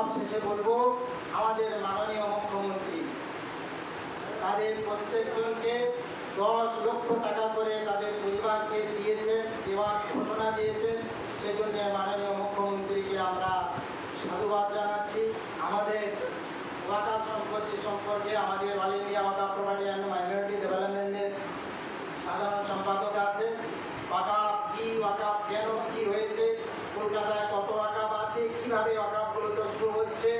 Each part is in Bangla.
সব শেষে বলব, আমাদের মাননীয় মুখ্যমন্ত্রী। তাদের প্রত্যেকজনকে দশ লক্ষ টাকা করে তাদের পরিবারকে দিয়েছেন, দেওয়ার ঘোষণা দিয়েছেন। সেজন্য মাননীয় মুখ্যমন্ত্রীকে আমরা সাধুবাদ জানাচ্ছি। আমাদের ওয়াকাপ সম্পত্তি সম্পর্কে আমাদের all India Waqf property and minority ডেভেলপমেন্টের সাধারণ সম্পাদক আছে। ওয়াকাপ কি ওয়াকাপ কেন কি হয়েছে, কলকাতায় কত ওয়াকাপ আছে, কীভাবে ওয়াকাপগুলো শুরু হচ্ছে,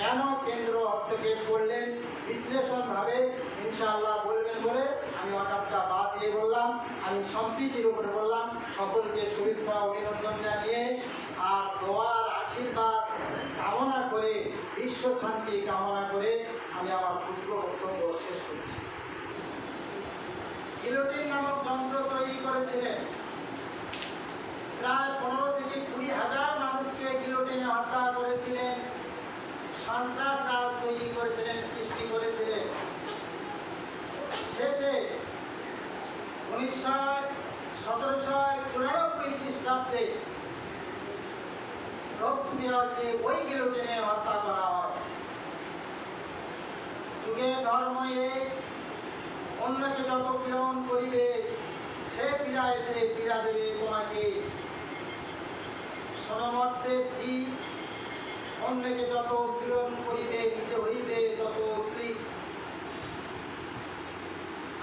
কেন কেন্দ্র হস্তক্ষেপ করলেন? বিশ্লেষণভাবে ইনশাআল্লাহ বলবেন বলে আমি ওয়াকাপটা বাদ দিয়ে বললাম, আমি সম্প্রীতির উপরে বললাম। সকলকে শুভেচ্ছা অভিনন্দন জানিয়ে আর দোয়ার আশীর্বাদ কামনা করে, বিশ্ব শান্তি কামনা করে আমি আমার ক্ষুদ্র বক্তব্য শেষ করছি। গিলোটিন নামক যন্ত্র তৈরি করেছিলেন। প্রায় পনেরো থেকে কুড়ি হাজার গিলোটিনে হত্যা করেছিলেন, সন্ত্রাস রাজ তৈরি করেছিলেন, সৃষ্টি করেছিলেন। শেষে উনিশশো সতেরোশো চুরানব্বই খ্রিস্টাব্দে ওই গিলোটিনে হত্যা করা হয়। যুগে ধর্ম অন্যকে যত পীড়ন করিবে, সে পীড়া এসে পীড়া দেবে তোমাকে। সনমর্তের জীব অন্যকে যত পীড়ন করিবে নিজে হইবে তত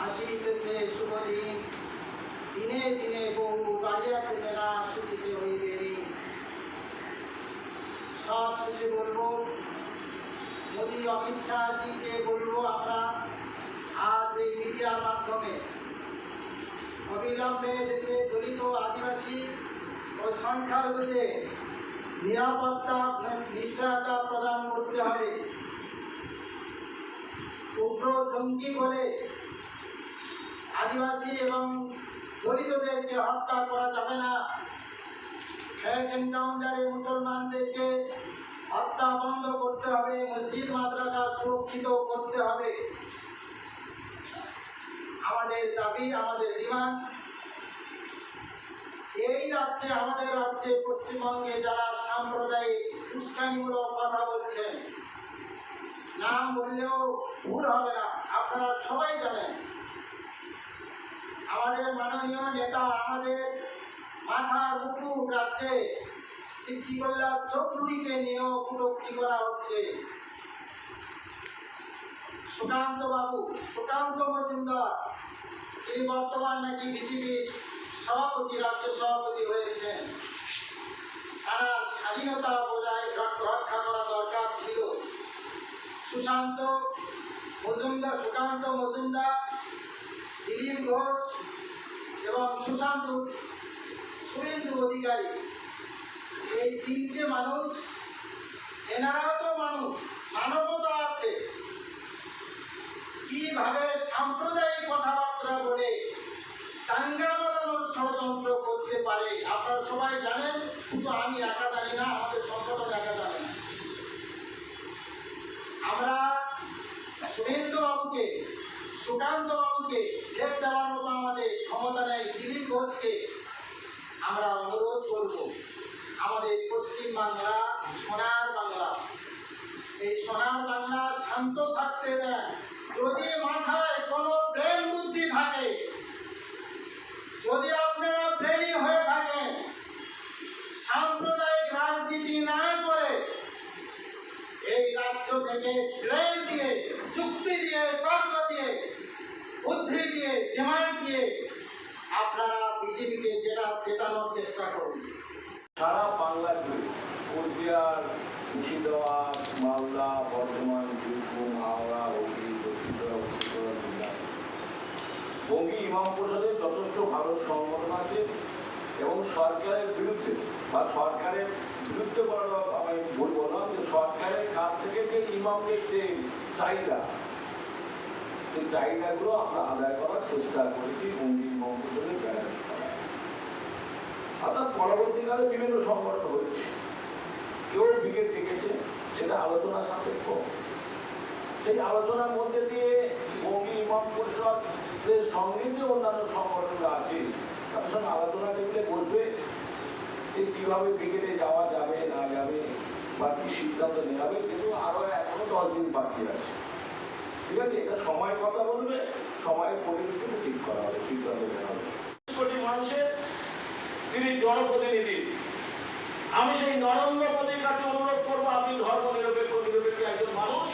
আসিতেছে শুভ দিন দিনে বহু গাড়িয়াছে না শুকিতে হইবে। সব শেষে বলব, মোদী অমিত শাহজিকে বলব আমরা, আজ এই মিডিয়ার মাধ্যমে। অবিলম্বে দেশে দলিত আদিবাসী ও সংখ্যালঘুদের নিরাপত্তা নিশ্চয়তা প্রদান করতে হবে। উগ্র জঙ্গি বলে আদিবাসী এবং দলিতদেরকে হত্যা করা যাবে না। এক এনকাউন্টারে মুসলমানদেরকে হত্যা বন্ধ করতে হবে, মসজিদ, মাদ্রাসা সুরক্ষিত করতে হবে। আমাদের দাবি, আমাদের ডিমান্ড এই রাজ্যে, আমাদের রাজ্যে, পশ্চিমবঙ্গে যারা সাম্প্রদায়িক উস্কানিমূলক কথা বলছেন নাম বললেও ভুল হবে না। আপনারা সবাই জানেন, আমাদের মাননীয় নেতা, আমাদের মাথার মুকুট রাজ্যে সিদ্দিকুল্লাহ চৌধুরীকে নিয়েও কটূক্তি করা হচ্ছে। সুকান্ত বাবু, সুকান্ত মজুমদার, তিনি বর্তমান নাকি বিজেপির সভাপতি, রাজ্য সভাপতি হয়েছেন। তার স্বাধীনতা রক- রক্ষা করা দরকার ছিল। সুশান্ত মজুমদার, সুকান্ত মজুমদার, দিলীপ ঘোষ এবং সুশান্ত শুভেন্দু অধিকারী। এই তিনটে মানুষ, এনারাও তো মানুষ, মানবতা আছে। কীভাবে সাম্প্রদায়িক কথাবার্তা বলে দাঙ্গা বাঁধানোর ষড়যন্ত্র করতে পারে। আপনারা সবাই জানেন, শুধু আমি একা জানি না, আমাদের সংগঠন একা জানে। আমরা বাবুকে সুকান্ত বাবুকে দেওয়ার মতো আমাদের ক্ষমতা নেই দিলীপ ঘোষকে। আমরা অনুরোধ করব, আমাদের পশ্চিম বাংলা, সোনার বাংলা। এই সোনার বাংলা শান্ত থাকতে দেন। যদি মাথায় কোনো ব্রেন বুদ্ধি থাকে যদি আপনারা ব্রেনি হয়ে থাকেন, সাম্প্রদায়িক রাজনীতি না করে এই রাজ্য থেকে ব্রেন দিয়ে, যুক্তি দিয়ে, তর্ক দিয়ে, বুদ্ধি দিয়ে, ডিমান্ড দিয়ে আপনারা বিজেপিকে জেতা, জেতানোর চেষ্টা করুন। সারা বাংলা জুড়ে, কোচবিহার, মুর্শিদাবাদ বঙ্গী ইমাম পরিষদের যথেষ্ট ভালো সংগঠন আছে এবং সরকারের বিরুদ্ধে বা সরকারের বিরুদ্ধে আমি বলব না, যে সরকারের কাছ থেকে যে ইমামদের যে চাহিদা, সেই চাহিদাগুলো আমরা আদায় করার চেষ্টা করেছি মন্দির মন্ত্রণের ব্যানার অর্থাৎ পরবর্তীকালে বিভিন্ন সংগঠন হয়েছে। কেউ ব্রিগেড ডেকেছে সেটা আলোচনা সাপেক্ষ। সেই আলোচনার মধ্যে দিয়ে বঙ্গী ইমাম পরিষদের সঙ্গে যে অন্যান্য সংগঠনরা আছে তাদের সঙ্গে আলোচনা টেবিলে বসবে যে কীভাবে ব্রিগেডে যাওয়া যাবে, না যাবে, বা কি সিদ্ধান্ত নেওয়া হবে কিন্তু আরও এখনও দশ দিন বাকি আছে। ঠিক আছে? এটা সময়ের কথা বলবে, সময়ের পরিপ্রেক্ষিতে ঠিক করা হবে, সিদ্ধান্ত নেওয়া হবে। কোটি মানুষের তিনি জনপ্রতিনিধি। আমি সেই নরেন্দ্র মোদীর কাছে অনুরোধ করব, আপনি ধর্ম নিরপেক্ষ নিরপেক্ষ একজন মানুষ।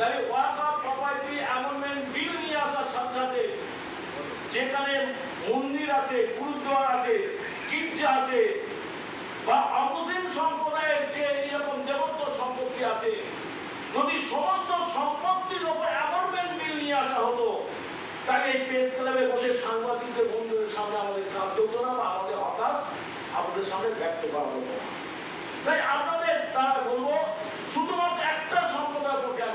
তাই Waqf property amendment bill নিয়ে আসার সাথে সাথে যেখানে মন্দির আছে, গুরুদ্বার আছে, গির্জা আছে, বা অমুসলিম সম্প্রদায়ের যে এরকম দেবত্ব সম্পত্তি আছে, যদি সমস্ত সম্পত্তির উপর অ্যামেন্ডমেন্ট বিল নিয়ে আসা হতো, তাহলে এই প্রেস ক্লাবে বসে সাংবাদিকদের, বন্ধুদের সামনে আমাদের কাজ হতো না বা আমাদের হতাশ, আপনাদের সামনে ব্যক্ত করা হতো তাই আপনাদের তার বলব, শুধুমাত্র একটা সম্প্রদায়ের উপর কেন?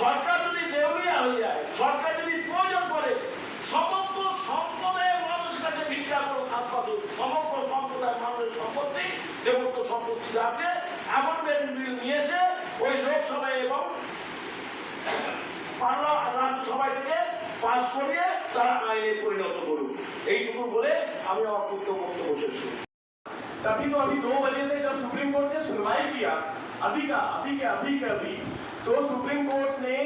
সরকার যদি দেউলিয়া হয়ে যায় সরকার যদি প্রয়োজন করে সমগ্র সম্প্রদায়ের মানুষের কাছে ভিক্ষা করো খাত পাতুক সমগ্র সম্প্রদায়ের মানুষের সম্পত্তি দেবত্ব সম্পত্তি যা আছে এমন বিল নিয়ে এসে ওই লোকসভায় এবং পার্লা রাজ্যসভায় থেকে পাস করিয়ে তারা আইনে পরিণত করুক এইটুকু বলে আমি আমার বক্তব্য শেষ করছি तभी तो अभी दो बजे से जब सुप्रीम कोर्ट ने सुनवाई किया अभी का अभी के अभी के अभी तो सुप्रीम कोर्ट ने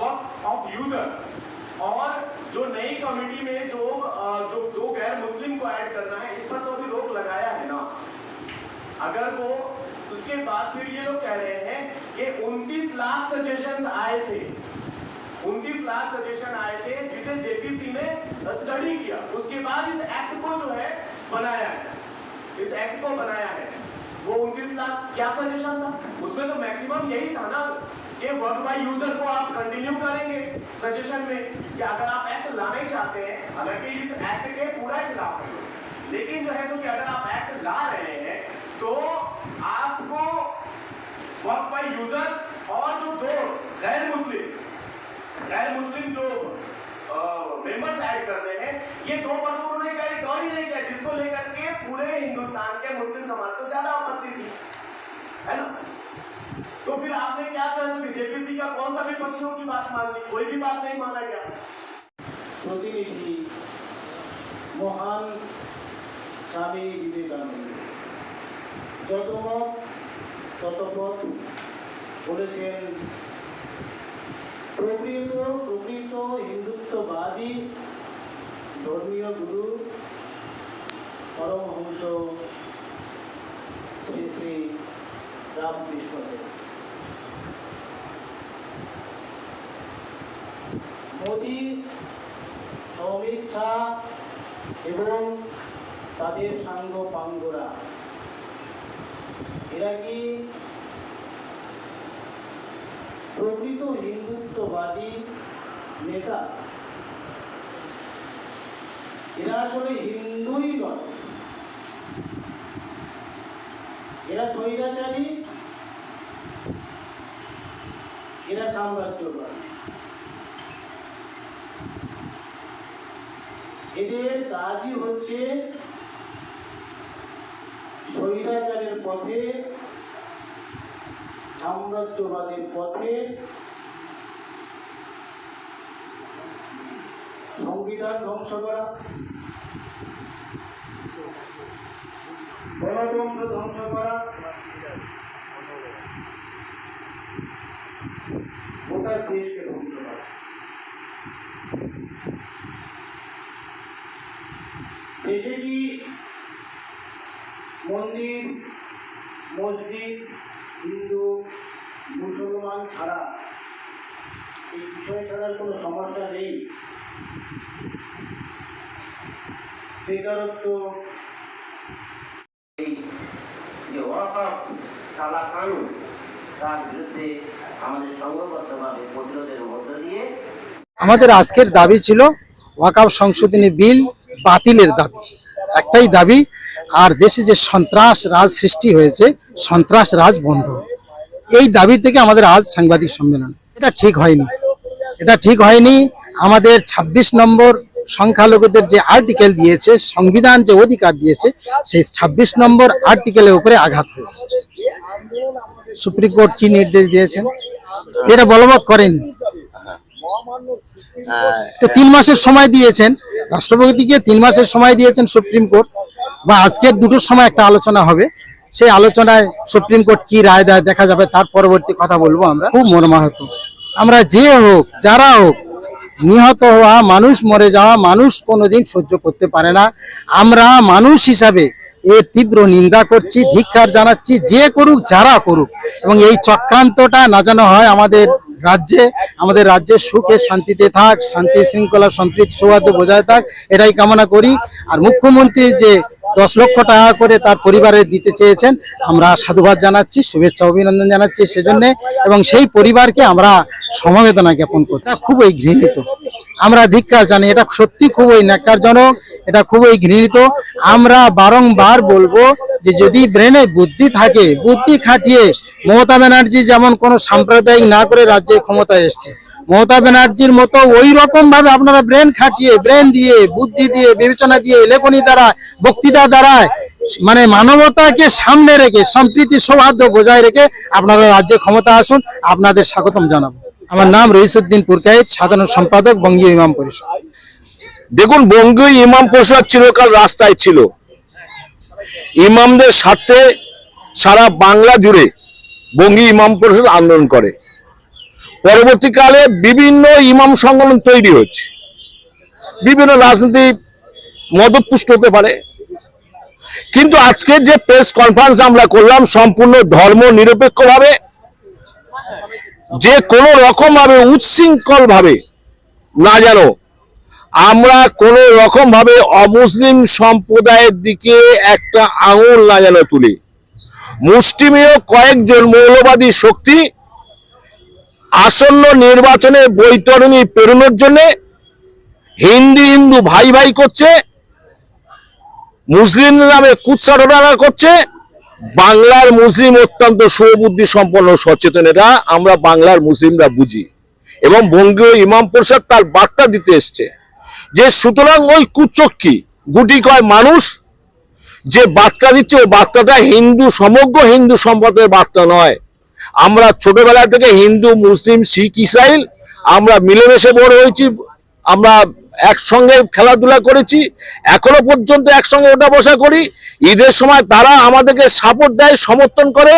वक्त ऑफ़ यूज़र और जो नई कमेटी में जो जो दो गैर मुस्लिम को ऐड करना है, इस पर तो अभी रोक लगाया है ना। अगर वो, उसके बाद फिर ये लोग कह रहे हैं कि 29 लाख सजेशंस आए थे। 29 लाख सजेशन आए थे, जिसे जेपीसी ने स्टडी किया। उसके बाद इस एक्ट को जो है बनाया है। इस एक्ट को बनाया है। वो 29 लाख क्या सजेशन था? उसमें तो मैक्सिमम यही था ना कि वर्क बाय यूज़र को आप कंटिन्यू करेंगे सजेशन में कि अगर आप एक्ट लाने चाहते हैं, हालाँकि इस एक्ट के पूरा खिलाफ है। लेकिन जो है सो कि अगर आप एक्ट ला रहे हैं तो आपको वर्क बाय यूज़र और जो दो गैर मुस्लिम गैर मुस्लिम जो मेंबर्स ऐड कर रहे हैं ये दो पद उन्होंने कहा एक और ही नहीं किया जिसको लेकर के पूरे हिंदुस्तान के मुस्लिम समाज को ज्यादा आपत्ति थी है ना तो फिर आपने क्या कहा कि जेपीसी का कौन सा भी पक्षियों की बात मान ली कोई भी बात नहीं माना गया প্রতিনিধি মহান স্বামী বিবেকানন্দ যত মত তত পথ বলেছেন প্রকৃত প্রকৃত হিন্দুত্ববাদী, ধর্মীয় গুরু, পরমহংস শ্রী শ্রী রামকৃষ্ণদেব। মোদী, অমিত শাহ এবং তাদের সাঙ্গ পাঙ্গরা। এরা কি প্রকৃত হিন্দুত্ববাদী নেতা। এরা আসলে হিন্দুই নয়। এরা স্বৈরাচারী, এরা সাম্রাজ্যবাদী। এদের কাজই হচ্ছে স্বৈরাচারের পথে, সাম্রাজ্যবাদের পথে সংবিধান ধ্বংস করা। গণতন্ত্র ধ্বংস করা। গোটা দেশকে ধ্বংস করা। দেশে কি মন্দির, মসজিদ, হিন্দু, মুসলমান ছাড়া এই বিষয় ছাড়ার কোনো সমস্যা নেই? বেকারত্ব। এই যে ওয়াকফ কালা কানুন তার বিরুদ্ধে আমাদের সংঘবদ্ধভাবে প্রতিরোধের মধ্য দিয়ে আমাদের আজকের দাবি ছিল ওয়াকাব সংশোধনী বিল বাতিলের দাবি। একটাই দাবি আর দেশে যে সন্ত্রাস রাজ সৃষ্টি হয়েছে সন্ত্রাস রাজ বন্ধ। এই দাবি থেকে আমাদের আজ সাংবাদিক সম্মেলন। এটা ঠিক হয়নি। এটা ঠিক হয়নি। আমাদের ২৬ নম্বর সংখ্যালঘুদের যে আর্টিকেল দিয়েছে, সংবিধান যে অধিকার দিয়েছে, সেই ২৬ নম্বর আর্টিকেলের উপরে আঘাত হয়েছে। সুপ্রিম কোর্ট কি নির্দেশ দিয়েছেন? এটা বলবৎ করেনি। তিন মাসের সময় দিয়েছেন। রাষ্ট্রপতিকে তিন মাসের সময় দিয়েছেন সুপ্রিম কোর্ট। বা আজকের দুটোর সময় একটা আলোচনা হবে। সেই আলোচনায় সুপ্রিম কোর্ট কি রায় দেয় দেখা যাবে, তার পরবর্তী কথা বলব আমরা। খুব মর্মাহত। আমরা যে হোক, যারা হোক, নিহত হওয়া মানুষ, মরে যাওয়া মানুষ কোনোদিন সহ্য করতে পারে না। আমরা মানুষ হিসাবে এর তীব্র নিন্দা করছি ধিক্ষার জানাচ্ছি, যে করুক, যারা করুক। এবং এই চক্রান্তটা না যেন হয় আমাদের রাজ্যে আমাদের রাজ্যে সুখে শান্তিতে থাক, শান্তি শৃঙ্খলা, সম্প্রীতি, সৌহার্দ্য বজায় থাক, এটাই কামনা করি। আর মুখ্যমন্ত্রীর যে দশ লক্ষ টাকা করে তার পরিবারে দিতে চেয়েছেন। আমরা সাধুবাদ জানাচ্ছি, শুভেচ্ছা, অভিনন্দন জানাচ্ছি সেজন্য এবং সেই পরিবারকে আমরা সমবেদনা জ্ঞাপন করছি। খুবই ঘৃণিত। আমরা ধিক্কার জানি, এটা সত্যি খুবই ন্যাক্কারজনক, এটা খুবই ঘৃণিত। আমরা বারংবার বলব যে যদি ব্রেনে বুদ্ধি থাকে, বুদ্ধি খাটিয়ে মমতা ব্যানার্জি যেমন কোনো সাম্প্রদায়িক না করে রাজ্যে ক্ষমতায় এসছে মমতা ব্যানার্জির মতো ওই রকম ভাবে আপনারা ব্রেন খাটিয়ে, ব্রেন দিয়ে, বুদ্ধি দিয়ে, বিবেচনা দিয়ে, লেখনী দ্বারা, বক্তৃতা দ্বারায় মানে মানবতাকে সামনে রেখে, সম্প্রীতি সৌহার্দ্য বজায় রেখে আপনারা রাজ্যে ক্ষমতা আসুন। আপনাদের স্বাগতম জানাব। আমার নাম রহিসুদ্দিন পুরকাইত সাধারণ সম্পাদক, বঙ্গীয় ইমাম পরিষদ। দেখুন, বঙ্গীয় ইমাম পরিষদ চিরকাল রাস্তায় ছিল। ইমামদের সাথে সারা বাংলা জুড়ে বঙ্গীয় ইমাম পরিষদ আন্দোলন করে। পরবর্তীকালে বিভিন্ন ইমাম সংগঠন তৈরি হয়েছে। বিভিন্ন রাজনীতি মদপুষ্ট হতে পারে। কিন্তু আজকে যে প্রেস কনফারেন্স আমরা করলাম সম্পূর্ণ ধর্ম নিরপেক্ষভাবে, যে কোনো রকম ভাবে উচ্ছৃঙ্খল ভাবে না জানো, আমরা কোনো রকম ভাবে অমুসলিম সম্প্রদায়ের দিকে একটা আঙুল না যেন তুলি। মুষ্টিমেয় কয়েকজন মৌলবাদী শক্তি আসন্ন নির্বাচনে বৈতরণী পেরোনোর জন্য হিন্দু হিন্দু ভাই ভাই করছে, মুসলিম নামে কুৎসারণা করছে, বাংলার মুসলিম অত্যন্ত সুবুদ্ধি সম্পন্ন সচেতন। এটা আমরা বাংলার মুসলিমরা বুঝি। এবং বঙ্গীয় ইমাম প্রসাদ তার বার্তা দিতে এসছে যে সুতরাং ওই কুচক্কি গুটি কয় মানুষ? যে বার্তা দিচ্ছে ওই বার্তাটা হিন্দু, সমগ্র হিন্দু সম্প্রদায়ের বার্তা নয়। আমরা ছোটবেলা থেকে হিন্দু, মুসলিম, শিখ ইসরায়েল আমরা মিলেমিশে বড় হয়েছি, আমরা একসঙ্গে খেলাধুলা করেছি, এখনও পর্যন্ত একসঙ্গে ওঠা বসা করি। ঈদের সময় তারা আমাদেরকে সাপোর্ট দেয়, সমর্থন করে,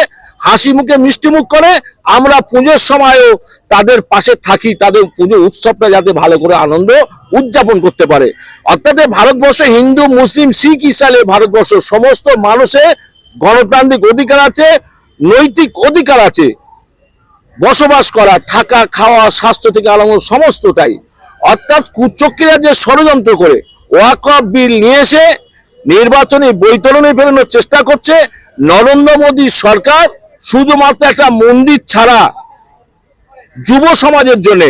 হাসি মুখে, মিষ্টি মুখ করে। আমরা পুজোর সময়ও তাদের পাশে থাকি, তাদের পুজো উৎসবটা যাতে ভালো করে আনন্দ উদযাপন করতে পারে। অর্থাৎ ভারতবর্ষে হিন্দু, মুসলিম, শিখ ইসালে ভারতবর্ষ সমস্ত মানুষের গণতান্ত্রিক অধিকার আছে নৈতিক অধিকার আছে। বসবাস করা, থাকা, খাওয়া, স্বাস্থ্য থেকে আরম্ভ সমস্তটাই। অর্থাৎ কুচক্রীরা যে ষড়যন্ত্র করে ওয়াকফ বিল নিয়ে এসে নির্বাচনী বৈতরণে ফেরানোর চেষ্টা করছে নরেন্দ্র মোদী সরকার, শুধুমাত্র একটা মন্দির ছাড়া যুব সমাজের জন্য।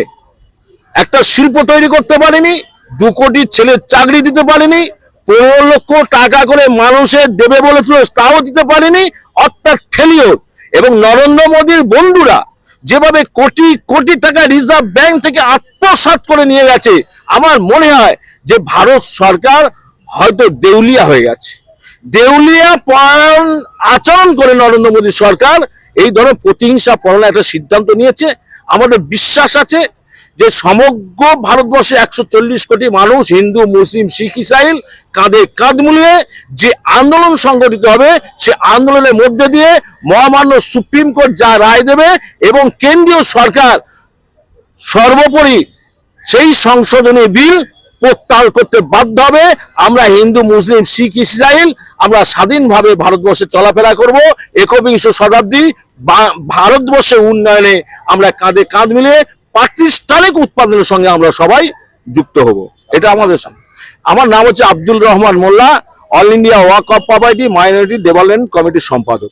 একটা শিল্প তৈরি করতে পারেনি, দু কোটি ছেলের চাকরি দিতে পারেনি পনেরো লক্ষ টাকা করে মানুষের দেবে বলেছিল তাও দিতে পারেনি, অর্থাৎ ফেলিওর এবং নরেন্দ্র মোদীর বন্ধুরা যেভাবে কোটি কোটি টাকা রিজার্ভ ব্যাংক থেকে আত্মসাৎ করে নিয়ে গেছে, আমার মনে হয় যে ভারত সরকার হয়তো দেউলিয়া হয়ে গেছে। দেউলিয়া পরায়ণ আচরণ করে নরেন্দ্র মোদী সরকার, এই ধরনের প্রতিহিংসা পড়ানোর একটা সিদ্ধান্ত নিয়েছে। আমাদের বিশ্বাস আছে যে সমগ্র ভারতবর্ষে একশো চল্লিশ কোটি মানুষ, হিন্দু, মুসলিম, শিখ ইসাইল কাঁধে কাঁধ মিলিয়ে যে আন্দোলন সংগঠিত হবে, সে আন্দোলনের মধ্যে দিয়ে মহামান্য সুপ্রিম কোর্ট যা রায় দেবে এবং কেন্দ্রীয় সরকার সর্বোপরি সেই সংশোধনী বিল প্রত্যাহার করতে বাধ্য হবে। আমরা হিন্দু, মুসলিম, শিখ ইসরায়েল আমরা স্বাধীনভাবে ভারতবর্ষে চলাফেরা করব। একবিংশ শতাব্দী ভারতবর্ষের উন্নয়নে আমরা কাঁধে কাঁধ মিলিয়ে প্রাতিষ্ঠানিক উৎপাদনের সঙ্গে আমরা সবাই যুক্ত হব। এটা আমাদের আমার নাম হচ্ছে Abdul Rahman Molla all India Waqf property minority development কমিটির সম্পাদক।